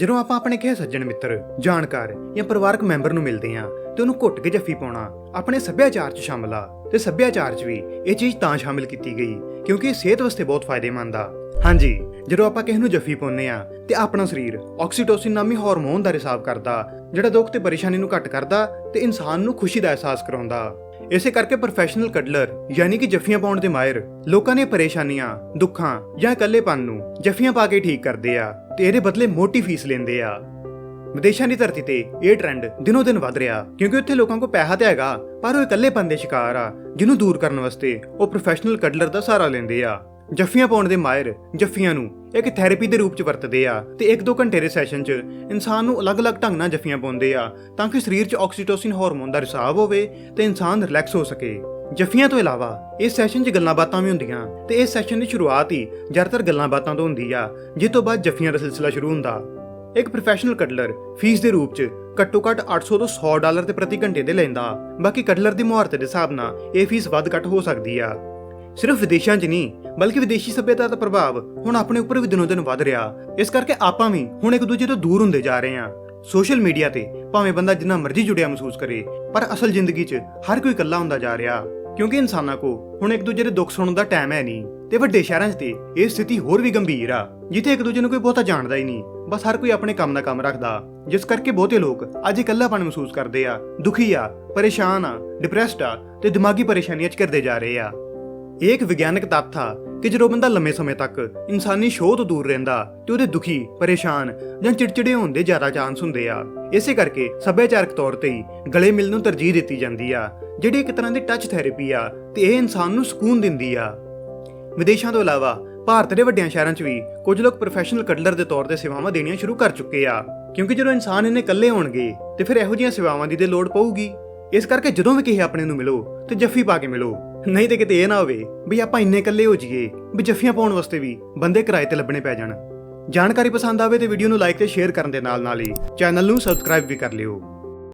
ਜਦੋਂ ਆਪਾਂ ਆਪਣੇ ਕਿਸੇ ਸੱਜਣ ਮਿੱਤਰ, ਜਾਣਕਾਰ ਜਾਂ ਪਰਿਵਾਰਕ ਮੈਂਬਰ ਨੂੰ ਮਿਲਦੇ ਹਾਂ, ਤੇ ਉਹਨੂੰ ਘੁੱਟ ਕੇ ਜੱਫੀ ਪਾਉਣਾ ਆਪਣੇ ਸੱਭਿਆਚਾਰ 'ਚ ਸ਼ਾਮਲ ਆ, ਤੇ ਸੱਭਿਆਚਾਰ 'ਚ ਵੀ ਇਹ ਚੀਜ਼ ਤਾਂ ਸ਼ਾਮਿਲ ਕੀਤੀ ਗਈ, ਕਿਉਂਕਿ ਇਹ ਸਿਹਤ ਵਾਸਤੇ ਬਹੁਤ ਫਾਇਦੇਮੰਦ ਆ। ਹਾਂਜੀ, ਜਦੋਂ ਆਪਾਂ ਕਿਸੇ ਨੂੰ ਜੱਫੀ ਪਾਉਂਦੇ ਆ ਤੇ ਆਪਣਾ ਸਰੀਰ ਆਕਸੀਟੋਸਿਨ ਨਾਮੀ ਹਾਰਮੋਨ ਦਾ ਰਿਸਾਵ ਕਰਦਾ, ਜਿਹੜਾ ਦੁੱਖ ਤੇ ਪਰੇਸ਼ਾਨੀ ਨੂੰ ਘੱਟ ਕਰਦਾ ਤੇ ਇਨਸਾਨ ਨੂੰ ਖੁਸ਼ੀ ਦਾ ਅਹਿਸਾਸ ਕਰਾਉਂਦਾ। ਇਸੇ ਕਰਕੇ ਪ੍ਰੋਫੈਸ਼ਨਲ ਕੱਡਲਰ ਯਾਨੀ ਕਿ ਜੱਫੀਆਂ ਪਾਉਣ ਦੇ ਮਾਹਿਰ, ਲੋਕਾਂ ਨੇ ਪਰੇਸ਼ਾਨੀਆਂ, ਦੁੱਖਾਂ ਜਾਂ ਇਕੱਲੇਪਨ ਨੂੰ ਜੱਫੀਆਂ ਪਾ ਕੇ ਠੀਕ ਕਰਦੇ ਆ। ਤੇ ਇਹਦੇ ਬਦਲੇ ਮੋਟੀ ਫੀਸ ਲੈਂਦੇ ਆ। ਵਿਦੇਸ਼ਾਂ ਦੀ ਧਰਤੀ ਤੇ ਇਹ ਟ੍ਰੈਂਡ ਦਿਨੋ ਦਿਨ ਵੱਧ ਰਿਹਾ, ਕਿਉਂਕਿ ਉੱਥੇ ਲੋਕਾਂ ਕੋਲ ਪੈਸਾ ਤੇ ਹੈਗਾ, ਪਰ ਉਹ ਇਕੱਲੇਪਨ ਦੇ ਸ਼ਿਕਾਰ ਆ, ਜਿਹਨੂੰ ਦੂਰ ਕਰਨ ਵਾਸਤੇ ਉਹ ਪ੍ਰੋਫੈਸ਼ਨਲ ਕਡਲਰ ਦਾ ਸਹਾਰਾ ਲੈਂਦੇ ਆ। ਜੱਫੀਆਂ ਪਾਉਣ ਦੇ ਮਾਹਿਰ ਜੱਫੀਆਂ ਨੂੰ ਇੱਕ ਥੈਰੇਪੀ ਦੇ ਰੂਪ ਚ ਵਰਤਦੇ ਆ ਤੇ 1-2 ਘੰਟੇ ਦੇ ਸੈਸ਼ਨ 'ਚ ਇਨਸਾਨ ਨੂੰ ਅਲੱਗ-ਅਲੱਗ ਢੰਗ ਨਾਲ ਜੱਫੀਆਂ ਪਾਉਂਦੇ ਆ, ਤਾਂ ਕਿ ਸਰੀਰ 'ਚ ਆਕਸੀਟੋਸਿਨ ਹਾਰਮੋਨ ਦਾ ਰਿਸਾਵ ਹੋਵੇ ਤੇ ਇਨਸਾਨ ਰਿਲੈਕਸ ਹੋ ਸਕੇ। ਜੱਫੀਆਂ ਤੋਂ ਇਲਾਵਾ ਇਸ ਸੈਸ਼ਨ 'ਚ ਗੱਲਾਂ ਬਾਤਾਂ ਵੀ ਹੁੰਦੀਆਂ ਤੇ ਇਸ ਸੈਸ਼ਨ ਦੀ ਸ਼ੁਰੂਆਤ ਹੀ ਜ਼ਿਆਦਾਤਰ ਗੱਲਾਂ ਬਾਤਾਂ ਤੋਂ ਹੁੰਦੀ ਆ ਜਿਸ ਤੋਂ ਬਾਅਦ ਜੱਫੀਆਂ ਦਾ ਸਿਲਸਿਲਾ ਸ਼ੁਰੂ ਹੁੰਦਾ। ਇੱਕ ਪ੍ਰੋਫੈਸ਼ਨਲ ਕਟਲਰ ਫੀਸ ਦੇ ਰੂਪ 'ਚ ਘੱਟੋ ਘੱਟ 800 ਤੋਂ 100 ਡਾਲਰ ਤੇ ਪ੍ਰਤੀ ਘੰਟੇ ਦੇ ਲੈਂਦਾ, ਬਾਕੀ ਕਟਲਰ ਦੀ ਮੁਹਾਰਤ ਦੇ ਹਿਸਾਬ ਨਾਲ ਇਹ ਫੀਸ ਵੱਧ ਘੱਟ ਹੋ ਸਕਦੀ ਆ। ਸਿਰਫ ਵਿਦੇਸ਼ਾਂ 'ਚ ਨਹੀਂ, ਬਲਕਿ ਵਿਦੇਸ਼ੀ ਸੱਭਿਆਤਾ ਦਾ ਪ੍ਰਭਾਵ ਹੁਣ ਆਪਣੇ ਉੱਪਰ ਵੀ ਦਿਨੋ ਦਿਨ ਵੱਧ ਰਿਹਾ। ਇਸ ਕਰਕੇ ਆਪਾਂ ਵੀ ਹੁਣ ਇੱਕ ਦੂਜੇ ਤੋਂ ਦੂਰ ਹੁੰਦੇ ਜਾ ਰਹੇ ਹਾਂ। ਸੋਸ਼ਲ ਮੀਡੀਆ ਤੇ ਭਾਵੇਂ ਬੰਦਾ ਜਿੰਨਾ ਮਰਜ਼ੀ ਜੁੜਿਆ ਮਹਿਸੂਸ ਕਰੇ, ਪਰ ਅਸਲ ਜ਼ਿੰਦਗੀ 'ਚ ਹਰ ਕੋਈ ਇਕੱਲਾ ਹੁੰਦਾ ਜਾ ਰਿਹਾ। ਕਿਉਂਕਿ ਇਨਸਾਨਾਂ ਕੋ ਹੁਣ ਇੱਕ ਦੂਜੇ ਦੇ ਦੁੱਖ ਸੁਣਨ ਦਾ ਟਾਈਮ ਹੈ ਨਹੀਂ ਤੇ ਵੱਡੇ ਸ਼ਹਿਰਾਂ 'ਚ ਤੇ ਇਹ ਸਥਿਤੀ ਹੋਰ ਵੀ ਗੰਭੀਰ ਆ, ਜਿੱਥੇ ਇੱਕ ਦੂਜੇ ਨੂੰ ਕੋਈ ਬਹੁਤਾ ਜਾਣਦਾ ਹੀ ਨਹੀਂ। ਬਸ ਹਰ ਕੋਈ ਆਪਣੇ ਕੰਮ ਦਾ ਕੰਮ ਰੱਖਦਾ, ਜਿਸ ਕਰਕੇ ਬਹੁਤੇ ਲੋਕ ਅੱਜ ਇਕੱਲਾਪਨ ਮਹਿਸੂਸ ਕਰਦੇ ਆ, ਦੁਖੀ ਆ, ਪਰੇਸ਼ਾਨ ਆ ਡਿਪਰੈਸਡ ਆ ਤੇ ਦਿਮਾਗੀ ਪਰੇਸ਼ਾਨੀਆਂ 'ਚ ਘਿਰਦੇ ਜਾ ਰਹੇ ਆ। ਇਹ ਇੱਕ ਵਿਗਿਆਨਕ ਤੱਥ ਆ ਕਿ ਜਦੋਂ ਬੰਦਾ ਲੰਮੇ ਸਮੇਂ ਤੱਕ ਇਨਸਾਨੀ ਸ਼ੋਅ ਤੋਂ ਦੂਰ ਰਹਿੰਦਾ, ਤੇ ਉਹਦੇ ਦੁਖੀ, ਪਰੇਸ਼ਾਨ ਜਾਂ ਚਿੜਚਿੜੇ ਹੋਣ ਦੇ ਜ਼ਿਆਦਾ ਚਾਂਸ ਹੁੰਦੇ ਆ। ਇਸੇ ਕਰਕੇ ਸੱਭਿਆਚਾਰਕ ਤੌਰ ਤੇ ਹੀ ਗਲੇ ਮਿਲਣ ਨੂੰ ਤਰਜੀਹ ਦਿੱਤੀ ਜਾਂਦੀ ਆ, ਜਿਹੜੀ ਇੱਕ ਤਰ੍ਹਾਂ ਦੀ ਟੱਚ ਥੈਰੇਪੀ ਆ ਤੇ ਇਹ ਇਨਸਾਨ ਨੂੰ ਸਕੂਨ ਦਿੰਦੀ ਆ। ਵਿਦੇਸ਼ਾਂ ਤੋਂ ਇਲਾਵਾ ਭਾਰਤ ਦੇ ਵੱਡਿਆਂ ਸ਼ਹਿਰਾਂ 'ਚ ਵੀ ਕੁਝ ਲੋਕ ਪ੍ਰੋਫੈਸ਼ਨਲ ਕਟਲਰ ਦੇ ਤੌਰ ਤੇ ਸੇਵਾਵਾਂ ਦੇਣੀਆਂ ਸ਼ੁਰੂ ਕਰ ਚੁੱਕੇ ਆ। ਕਿਉਂਕਿ ਜਦੋਂ ਇਨਸਾਨ ਇਹਨੇ ਇਕੱਲੇ ਹੋਣਗੇ, ਤੇ ਫਿਰ ਇਹੋ ਜਿਹੀਆਂ ਸੇਵਾਵਾਂ ਦੀ ਤੇ ਲੋੜ ਪਊਗੀ। ਇਸ ਕਰਕੇ ਜਦੋਂ ਵੀ ਕਿਸੇ ਆਪਣੇ ਨੂੰ ਮਿਲੋ, ਤੇ ਜੱਫੀ ਪਾ ਕੇ ਮਿਲੋ। ਨਹੀਂ ਤੇ ਕਿਤੇ ਇਹ ਨਾ ਹੋਵੇ ਵੀ ਆਪਾਂ ਇੰਨੇ ਇਕੱਲੇ ਹੋ ਜਾਈਏ, ਵੀ ਜੱਫੀਆਂ ਪਾਉਣ ਵਾਸਤੇ ਵੀ ਬੰਦੇ ਕਿਰਾਏ ਤੇ ਲੱਭਣੇ ਪੈ ਜਾਣ। ਜਾਣਕਾਰੀ ਪਸੰਦ ਆਵੇ ਤੇ ਵੀਡੀਓ ਨੂੰ ਲਾਈਕ ਤੇ ਸ਼ੇਅਰ ਕਰਨ ਦੇ ਨਾਲ ਨਾਲ ਹੀ ਚੈਨਲ ਨੂੰ ਸਬਸਕ੍ਰਾਈਬ ਵੀ ਕਰ ਲਿਓ।